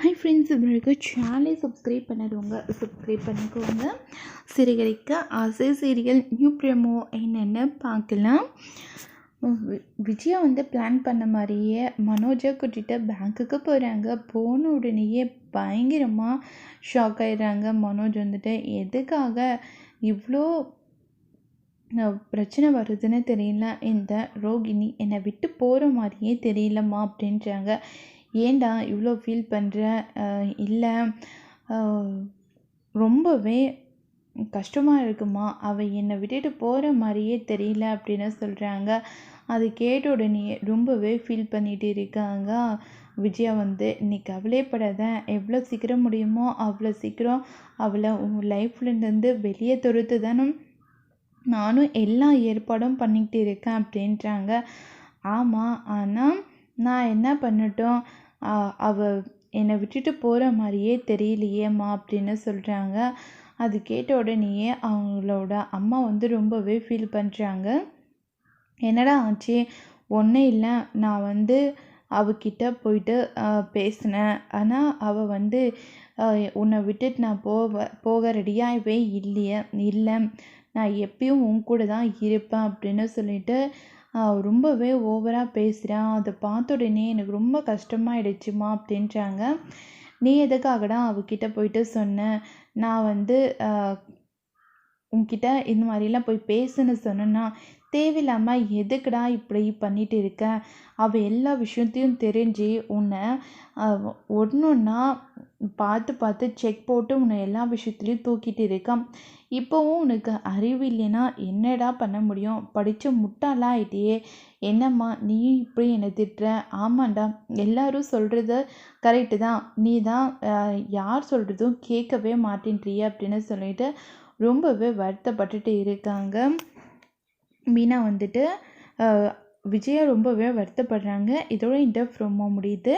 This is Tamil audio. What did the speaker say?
ஹை ஃப்ரெண்ட்ஸ் இவருக்கு சேனலை சப்ஸ்கிரைப் பண்ணாதவங்க சப்ஸ்கிரைப் பண்ணிக்கோங்க. சிறுகரிக்க ஆசை சீரியல் நியூ ப்ரெமோ என்னென்னு பார்க்கலாம். விஜயா வந்து பிளான் பண்ண மாதிரியே மனோஜை கூட்டிகிட்டு பேங்க்குக்கு போகிறாங்க போன உடனேயே பயங்கரமாக ஷாக் ஆகிடுறாங்க மனோஜ் வந்துட்டு எதுக்காக இவ்வளோ பிரச்சனை வருதுன்னு தெரியல. இந்த ரோகிணி என்னை விட்டு போகிற மாதிரியே தெரியலம்மா அப்படின்றாங்க. ஏன்டா இவ்வளோ ஃபீல் பண்ணுற இல்லை. ரொம்பவே கஷ்டமாக இருக்குமா? அவள் என்னை விட்டுட்டு போகிற மாதிரியே தெரியல அப்படின்னு சொல்கிறாங்க அது கேட்ட உடனே ரொம்பவே ஃபீல் பண்ணிகிட்டு இருக்காங்க. விஜயா வந்து நீ கவலைப்படாத. எவ்வளோ சீக்கிரம் முடியுமோ அவ்வளோ சீக்கிரம் அவளை உன் லைஃப்லேருந்து வெளியே துரத்து தானே நானும் எல்லா ஏற்பாடும் பண்ணிக்கிட்டு இருக்கேன் அப்படின்றாங்க. ஆமாம் ஆனால் நான் என்ன பண்ணட்டும்? அவள் அவ என்னை விட்டுட்டு போகிற மாதிரியே தெரியலையேம்மா அப்படின்னு சொல்கிறாங்க அது கேட்ட உடனேயே அவங்களோட அம்மா வந்து ரொம்பவே ஃபீல் பண்ணுறாங்க என்னடா ஆச்சு? ஒன்றும் இல்லை. நான் வந்து அவகிட்ட போயிட்டு பேசினேன். ஆனால் அவள் வந்து உன்னை விட்டுட்டு நான் போக போக ரெடியாகவே இல்லையே இல்லை. நான் எப்பயும் உன் கூட தான் இருப்பேன் அப்படின்னு சொல்லிட்டு ரொம்பவே ஓவராக பேசுகிறான் அதை பார்த்த உடனே எனக்கு ரொம்ப கஷ்டமாயிடுச்சுமா அப்படின்றாங்க. நீ எதுக்காகடா அவகிட்ட போயிட்டு சொன்ன? நான் வந்து உன்கிட்ட இந்த மாதிரிலாம் போய் பேசுன்னு சொன்னேன்னா தேவையில்லாமல் எதுக்குடா இப்படி பண்ணிட்டு இருக்க? அவள் எல்லா விஷயத்தையும் தெரிஞ்சு உன்னை ஒன்றுன்னா பார்த்து பார்த்து செக் போட்டு உன்னை எல்லா விஷயத்துலையும் தூக்கிட்டு இருக்கான் இப்போவும் உனக்கு அறிவு இல்லைன்னா என்னடா பண்ண முடியும்? படித்த முட்டாளா ஆயிட்டியே. என்னம்மா நீ இப்படி என்னை திட்டுற? ஆமாண்டா எல்லாரும் சொல்கிறது கரெக்டு தான். நீ தான் யார் சொல்கிறதும் கேட்கவே மாட்டேன்றியே அப்படின்னு சொல்லிட்டு ரொம்பவே வருத்தப்பட்டுட்டு இருக்காங்க. மீனா வந்துட்டு விஜயா ரொம்பவே வருத்தப்படுறாங்க. இதோட இந்த ப்ரோமோ முடியுது.